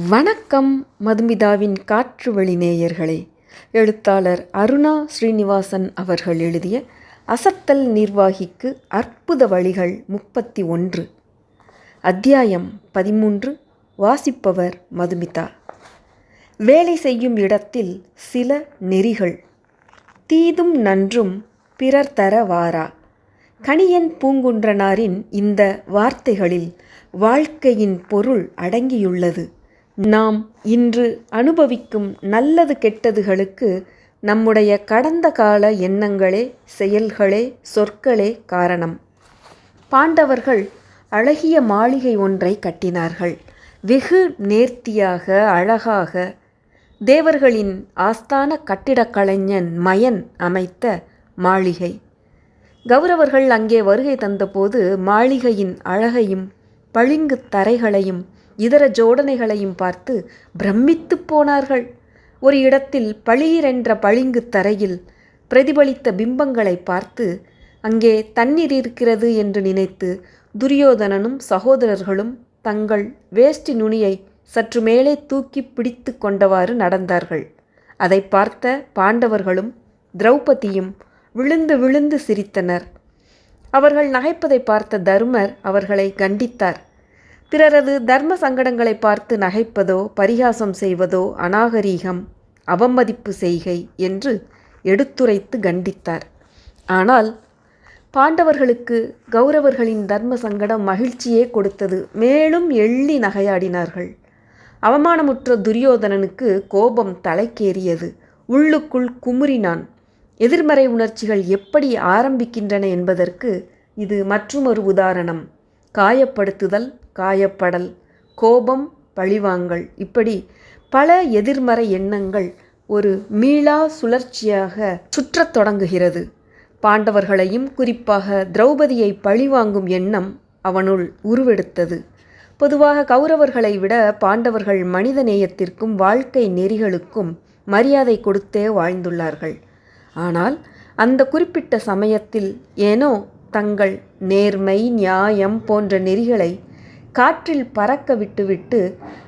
வணக்கம் மதுமிதாவின் காற்று வழி நேயர்களே. எழுத்தாளர் அருணா ஸ்ரீனிவாசன் அவர்கள் எழுதிய அசத்தல் நிர்வாகிக்கு அற்புத வழிகள் முப்பத்தி ஒன்று. அத்தியாயம் பதிமூன்று வாசிப்பவர் மதுமிதா. வேலை செய்யும் இடத்தில் சில நெறிகள். தீதும் நன்றும் பிறர் தர வாரா. கணியன் பூங்குன்றனாரின் இந்த வார்த்தைகளில் வாழ்க்கையின் பொருள் அடங்கியுள்ளது. நாம் இன்று அனுபவிக்கும் நல்லது கெட்டதுகளுக்கு நம்முடைய கடந்த கால எண்ணங்களே செயல்களே சொற்களே காரணம். பாண்டவர்கள் அழகிய மாளிகை ஒன்றை கட்டினார்கள். வெகு நேர்த்தியாக அழகாக தேவர்களின் ஆஸ்தான கட்டிடக்கலைஞன் மயன் அமைத்த மாளிகை. கௌரவர்கள் அங்கே வருகை தந்தபோது மாளிகையின் அழகையும் பளிங்கு தரைகளையும் இதர ஜோடனைகளையும் பார்த்து பிரமித்து போனார்கள். ஒரு இடத்தில் பளீரென்ற பளிங்கு தரையில் பிரதிபலித்த பிம்பங்களை பார்த்து அங்கே தண்ணீர் இருக்கிறது என்று நினைத்து துரியோதனனும் சகோதரர்களும் தங்கள் வேஷ்டி நுனியை சற்று மேலே தூக்கி பிடித்து கொண்டவாறு நடந்தார்கள். அதை பார்த்த பாண்டவர்களும் திரௌபதியும் விழுந்து விழுந்து சிரித்தனர். அவர்கள் நகைப்பதை பார்த்த தருமர் அவர்களை கண்டித்தார். பிறரது தர்ம சங்கடங்களை பார்த்து நகைப்பதோ பரிகாசம் செய்வதோ அநாகரீகம் அவமதிப்பு செய்கை என்று எடுத்துரைத்து கண்டித்தார். ஆனால் பாண்டவர்களுக்கு கௌரவர்களின் தர்ம சங்கடம் மகிழ்ச்சியே கொடுத்தது. மேலும் எள்ளி நகையாடினார்கள். அவமானமுற்ற துரியோதனனுக்கு கோபம் தலைக்கேறியது. உள்ளுக்குள் குமுறினான். எதிர்மறை உணர்ச்சிகள் எப்படி ஆரம்பிக்கின்றன என்பதற்கு இது மற்றுமொரு உதாரணம். காயப்படுத்துதல் காயப்படல் கோபம் பழிவாங்கல். இப்படி பல எதிர்மறை எண்ணங்கள் ஒரு மீளா சுழற்சியாக சுற்றத் தொடங்குகிறது. பாண்டவர்களையும் குறிப்பாக திரௌபதியை பழிவாங்கும் எண்ணம் அவனுள் உருவெடுத்தது. பொதுவாக கௌரவர்களை விட பாண்டவர்கள் மனித நேயத்திற்கும் வாழ்க்கை நெறிகளுக்கும் மரியாதை கொடுத்தே வாழ்ந்துள்ளார்கள். ஆனால் அந்த குறிப்பிட்ட சமயத்தில் ஏனோ தங்கள் நேர்மை நியாயம் போன்ற நெறிகளை காற்றில் பறக்க விட்டுவிட்டு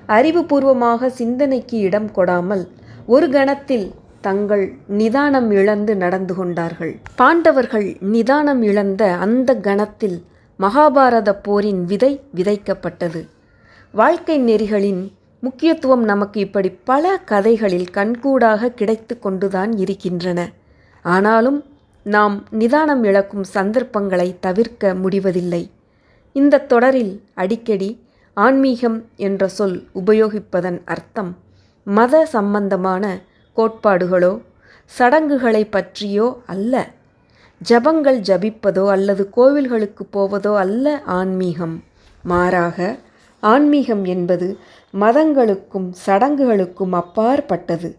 அறிவுபூர்வமாக சிந்தனைக்கு இடம் கொடாமல் ஒரு கணத்தில் தங்கள் நிதானம் இழந்து நடந்து கொண்டார்கள். பாண்டவர்கள் நிதானம் இழந்த அந்த கணத்தில் மகாபாரத போரின் விதை விதைக்கப்பட்டது. வாழ்க்கை நெறிகளின் முக்கியத்துவம் நமக்கு இப்படி பல கதைகளில் கண்கூடாக கிடைத்து கொண்டுதான் இருக்கின்றன. ஆனாலும் நாம் நிதானம் இழக்கும் சந்தர்ப்பங்களை தவிர்க்க முடிவதில்லை. இந்த தொடரில் அடிக்கடி ஆன்மீகம் என்ற சொல் உபயோகிப்பதன் அர்த்தம் மத சம்பந்தமான கோட்பாடுகளோ சடங்குகளை பற்றியோ அல்ல. ஜபங்கள் ஜபிப்பதோ அல்லது கோவில்களுக்கு போவதோ அல்ல ஆன்மீகம். மாறாக ஆன்மீகம் என்பது மதங்களுக்கும் சடங்குகளுக்கும் அப்பாற்பட்டது.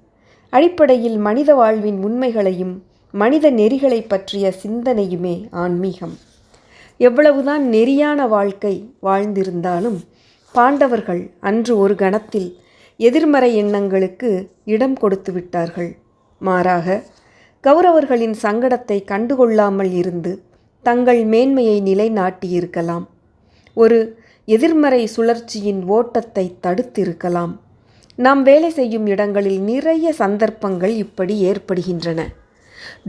அடிப்படையில் மனித வாழ்வின் உண்மைகளையும் மனித நெறிகளை பற்றிய சிந்தனையுமே ஆன்மீகம். எவ்வளவுதான் நெறியான வாழ்க்கை வாழ்ந்திருந்தாலும் பாண்டவர்கள் அன்று ஒரு கணத்தில் எதிர்மறை எண்ணங்களுக்கு இடம் கொடுத்து விட்டார்கள். மாறாக கௌரவர்களின் சங்கடத்தை கண்டுகொள்ளாமல் இருந்து தங்கள் மேன்மையை நிலைநாட்டியிருக்கலாம். ஒரு எதிர்மறை சுழற்சியின் ஓட்டத்தை தடுத்திருக்கலாம். நாம் வேலை செய்யும் இடங்களில் நிறைய சந்தர்ப்பங்கள் இப்படி ஏற்படுகின்றன.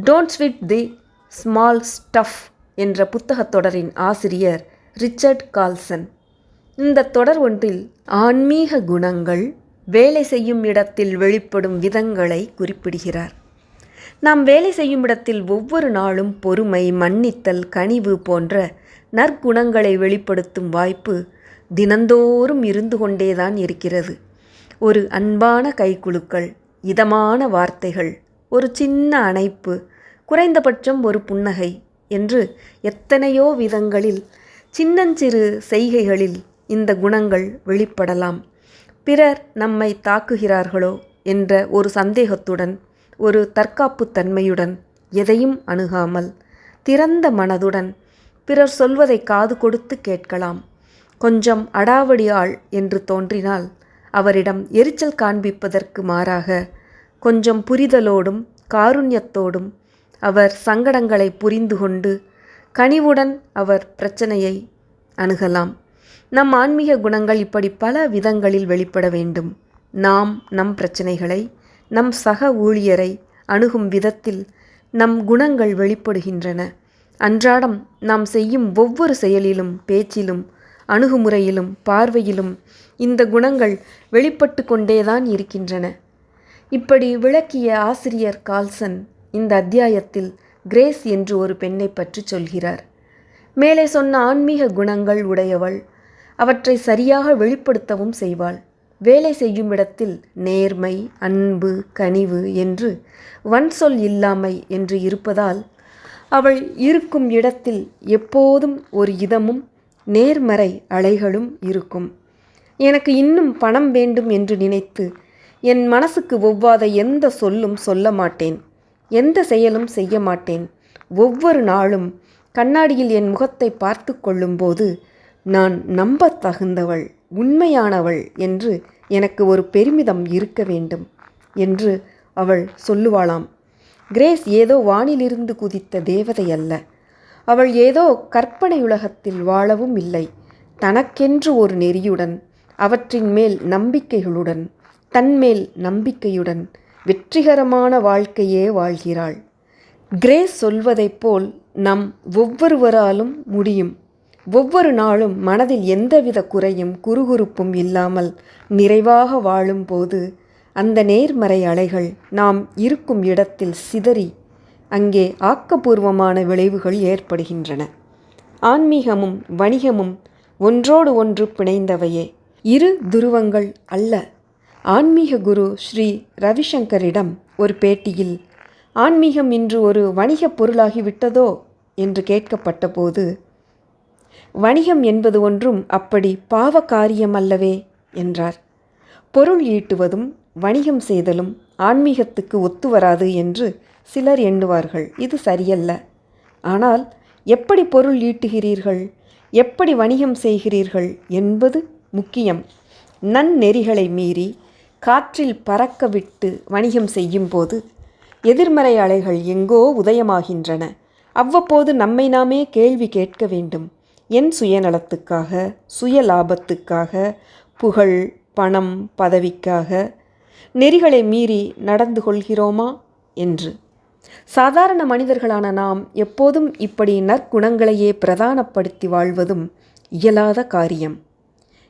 Don't sweat the small stuff என்ற புத்தகத் தொடரின் ஆசிரியர் ரிச்சர்ட் கால்சன். இந்த தொடர் ஒன்றில் ஆன்மீக குணங்கள் வேலை செய்யும் இடத்தில் வெளிப்படும் விதங்களை குறிப்பிடுகிறார். நாம் வேலை செய்யும் இடத்தில் ஒவ்வொரு நாளும் பொறுமை மன்னித்தல் கனிவு போன்ற நற்குணங்களை வெளிப்படுத்தும் வாய்ப்பு தினந்தோறும் இருந்து கொண்டேதான் இருக்கிறது. ஒரு அன்பான கைக்குழுக்கள் இதமான வார்த்தைகள் ஒரு சின்ன அணைப்பு குறைந்தபட்சம் ஒரு புன்னகை என்று எத்தனையோ விதங்களில் சின்னஞ்சிறு செய்கைகளில் இந்த குணங்கள் வெளிப்படலாம். பிறர் நம்மை தாக்குகிறார்களோ என்ற ஒரு சந்தேகத்துடன் ஒரு தற்காப்பு தன்மையுடன் எதையும் அணுகாமல் திறந்த மனதுடன் பிறர் சொல்வதை காது கொடுத்து கேட்கலாம். கொஞ்சம் அடாவடி ஆள் என்று தோன்றினால் அவரிடம் எரிச்சல் காண்பிப்பதற்கு மாறாக கொஞ்சம் புரிதலோடும் காருண்யத்தோடும் அவர் சங்கடங்களை புரிந்து கொண்டு கனிவுடன் அவர் பிரச்சனையை அணுகலாம். நம் ஆன்மீக குணங்கள் இப்படி பல விதங்களில் வெளிப்பட வேண்டும். நாம் நம் பிரச்சனைகளை நம் சக ஊழியரை அணுகும் விதத்தில் நம் குணங்கள் வெளிப்படுகின்றன. அன்றாடம் நாம் செய்யும் ஒவ்வொரு செயலிலும் பேச்சிலும் அணுகுமுறையிலும் பார்வையிலும் இந்த குணங்கள் வெளிப்பட்டு கொண்டேதான் இருக்கின்றன. இப்படி விளக்கிய ஆசிரியர் கால்சன் இந்த அத்தியாயத்தில் கிரேஸ் என்று ஒரு பெண்ணை பற்றி சொல்கிறார். மேலே சொன்ன ஆன்மீக குணங்கள் உடையவள் அவற்றை சரியாக வெளிப்படுத்தவும் செய்வாள். வேலை செய்யும் இடத்தில் நேர்மை அன்பு கனிவு என்று வன்சொல் இல்லாமை என்று இருப்பதால் அவள் இருக்கும் இடத்தில் எப்போதும் ஒரு இதமும் நேர்மறை அலைகளும் இருக்கும். எனக்கு இன்னும் பணம் வேண்டும் என்று நினைத்து என் மனசுக்கு ஒவ்வாத எந்த சொல்லும் சொல்ல மாட்டேன். எந்த செயலும் செய்ய மாட்டேன். ஒவ்வொரு நாளும் கண்ணாடியில் என் முகத்தை பார்த்து கொள்ளும்போது நான் நம்பத் தகுந்தவள் உண்மையானவள் என்று எனக்கு ஒரு பெருமிதம் இருக்க வேண்டும் என்று அவள் சொல்லுவாளாம். கிரேஸ் ஏதோ வானிலிருந்து குதித்த தேவதை அல்ல. அவள் ஏதோ கற்பனையுலகத்தில் வாழவும் இல்லை. தனக்கென்று ஒரு நெறியுடன் அவற்றின் மேல் நம்பிக்கைகளுடன் தன்மேல் நம்பிக்கையுடன் வெற்றிகரமான வாழ்க்கையே வாழ்கிறாள். கிரேஸ் சொல்வதைப் போல் நம் ஒவ்வொருவராலும் முடியும். ஒவ்வொரு நாளும் மனதில் எந்தவித குறையும் குறுகுறுப்பும் இல்லாமல் நிறைவாக வாழும்போது அந்த நேர்மறை அலைகள் நாம் இருக்கும் இடத்தில் சிதறி அங்கே ஆக்கப்பூர்வமான விளைவுகள் ஏற்படுகின்றன. ஆன்மீகமும் வணிகமும் ஒன்றோடு ஒன்று பிணைந்தவையே. இரு துருவங்கள் அல்ல ஆன்மீக குரு ஸ்ரீ ரவிசங்கரிடம் ஒரு பேட்டியில் ஆன்மீகம் இன்று ஒரு வணிகப் பொருளாகிவிட்டதோ? என்று கேட்கப்பட்டபோது வணிகம் என்பது ஒன்றும் அப்படி பாவ காரியம் அல்லவே என்றார். பொருள் ஈட்டுவதும் வணிகம் செய்தலும் ஆன்மீகத்துக்கு ஒத்து வராது என்று சிலர் எண்ணுவார்கள். இது சரியல்ல. ஆனால் எப்படி பொருள் ஈட்டுகிறீர்கள்? எப்படி வணிகம் செய்கிறீர்கள்? என்பது முக்கியம். நன்னெறிகளை மீறி காற்றில் பறக்க விட்டு வணிகம் செய்யும்போது எதிர்மறை அலைகள் எங்கோ உதயமாகின்றன. அவ்வப்போது நம்மை நாமே கேள்வி கேட்க வேண்டும். என் சுயநலத்துக்காக சுய லாபத்துக்காக புகழ் பணம் பதவிக்காக நெறிகளை மீறி நடந்து கொள்கிறோமா? என்று. சாதாரண மனிதர்களான நாம் எப்போதும் இப்படி நற்குணங்களையே பிரதானப்படுத்தி வாழ்வதும் இயலாத காரியம்.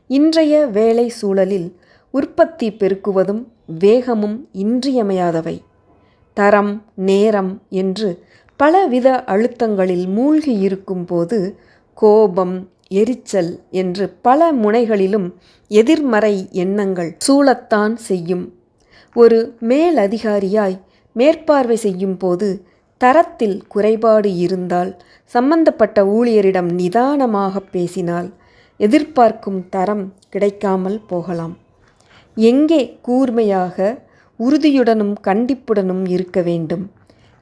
இன்றைய வேலை சூழலில் உற்பத்தி பெருக்குவதும் வேகமும் இன்றியமையாதவை. தரம் நேரம் என்று பலவித அழுத்தங்களில் மூழ்கி இருக்கும்போது கோபம் எரிச்சல் என்று பல முனைகளிலும் எதிர்மறை எண்ணங்கள் சூழத்தான் செய்யும். ஒரு மேலதிகாரியாய் மேற்பார்வை செய்யும் போது தரத்தில் குறைபாடு இருந்தால் சம்பந்தப்பட்ட ஊழியரிடம் நிதானமாக பேசினால் எதிர்பார்க்கும் தரம் கிடைக்காமல் போகலாம். எங்கே கூர்மையாக உறுதியுடனும் கண்டிப்புடனும் இருக்க வேண்டும்?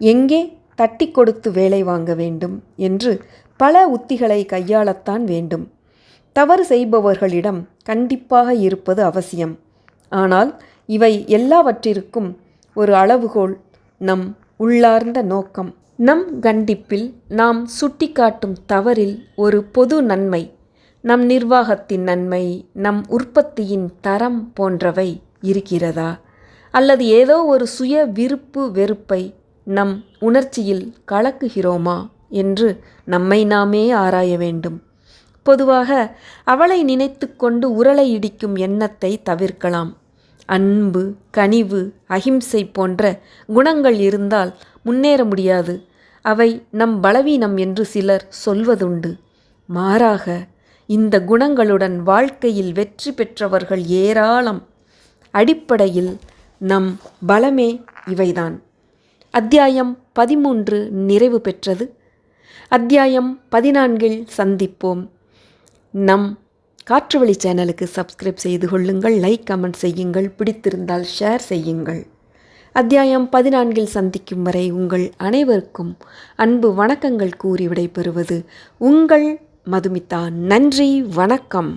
எங்கே தட்டி கொடுத்து வேலை வாங்க வேண்டும் என்று பல உத்திகளை கையாளத்தான் வேண்டும். தவறு செய்பவர்களிடம் கண்டிப்பாக இருப்பது அவசியம். ஆனால் இவை எல்லாவற்றிற்கும் ஒரு அளவுகோல் நம் உள்ளார்ந்த நோக்கம். நம் கண்டிப்பில் நாம் சுட்டிக்காட்டும் தவறில் ஒரு பொது நன்மை நம் நிர்வாகத்தின் நன்மை நம் உற்பத்தியின் தரம் போன்றவை இருக்கிறதா? அல்லது ஏதோ ஒரு சுய விருப்பு வெறுப்பை நம் உணர்ச்சியில் கலக்குகிறோமா என்று நம்மை நாமே ஆராய வேண்டும். பொதுவாக அவளை நினைத்து கொண்டு உரலை இடிக்கும் எண்ணத்தை தவிர்க்கலாம். அன்பு கனிவு அகிம்சை போன்ற குணங்கள் இருந்தால் முன்னேற முடியாது. அவை நம் பலவீனம் என்று சிலர் சொல்வதுண்டு. மாறாக இந்த குணங்களுடன் வாழ்க்கையில் வெற்றி பெற்றவர்கள் ஏராளம். அடிப்படையில் நம் பலமே இவைதான். அத்தியாயம் பதிமூன்று நிறைவு பெற்றது. அத்தியாயம் பதினான்கில் சந்திப்போம். நம் காற்றுவழி சேனலுக்கு சப்ஸ்கிரைப் செய்து கொள்ளுங்கள் லைக் கமெண்ட் செய்யுங்கள் பிடித்திருந்தால் ஷேர் செய்யுங்கள். அத்தியாயம் பதினான்கில் சந்திக்கும் வரை உங்கள் அனைவருக்கும் அன்பு வணக்கங்கள் கூறி விடைபெறுவது உங்கள் மதுமிதா நன்றி வணக்கம்.